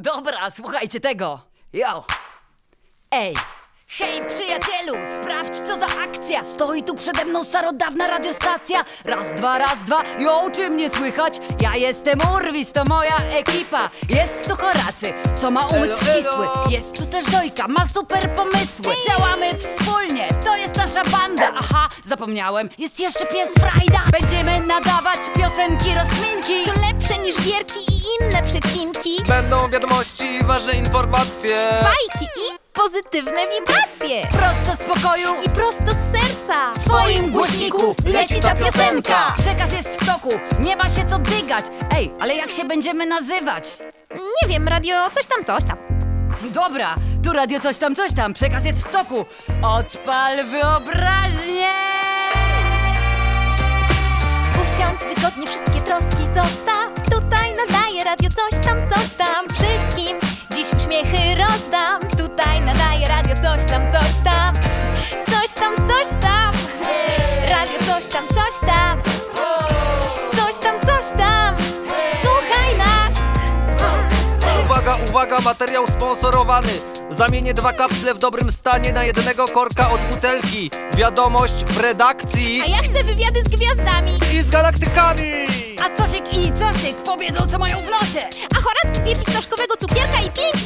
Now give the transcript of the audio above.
Dobra, słuchajcie tego. Yo. Ej. Hej przyjacielu, sprawdź co za akcja Stoi tu przede mną starodawna radiostacja Raz, dwa, raz, dwa, jo, czy mnie słychać? Ja jestem Urwis, to moja ekipa Jest tu Horacy, co ma umysł Elo, elo. ścisły Jest tu też Zojka, ma super pomysły Działamy wspólnie, to jest nasza banda Aha, zapomniałem, jest jeszcze pies Frajda Będziemy nadawać piosenki, rozkminki To lepsze niż gierki i przecinki? Będą wiadomości, ważne informacje. Bajki i pozytywne wibracje. Prosto z pokoju I prosto z serca. W twoim głośniku leci ta piosenka. Przekaz jest w toku, nie ma się co dygać. Ej, ale jak się będziemy nazywać? Nie wiem, radio coś tam, coś tam. Dobra, tu radio coś tam, coś tam. Przekaz jest w toku. Odpal wyobraźnię. Usiądź wygodnie, wszystkie troski zostaw coś tam, Wszystkim. Dziś uśmiechy rozdam. Tutaj nadaje radio coś tam, coś tam. Coś tam, coś tam. Radio coś tam, coś tam. Coś tam, coś tam. Słuchaj nas. Uwaga, uwaga, materiał sponsorowany. Zamienię dwa kapsle w dobrym stanie na jednego korka od butelki. Wiadomość w redakcji. A ja chcę wywiady z gwiazdami. I z galaktykami A Cosiek i Cosiek powiedzą co mają w nosie. A Horacy zje fistaszkowego cukierka i pięknie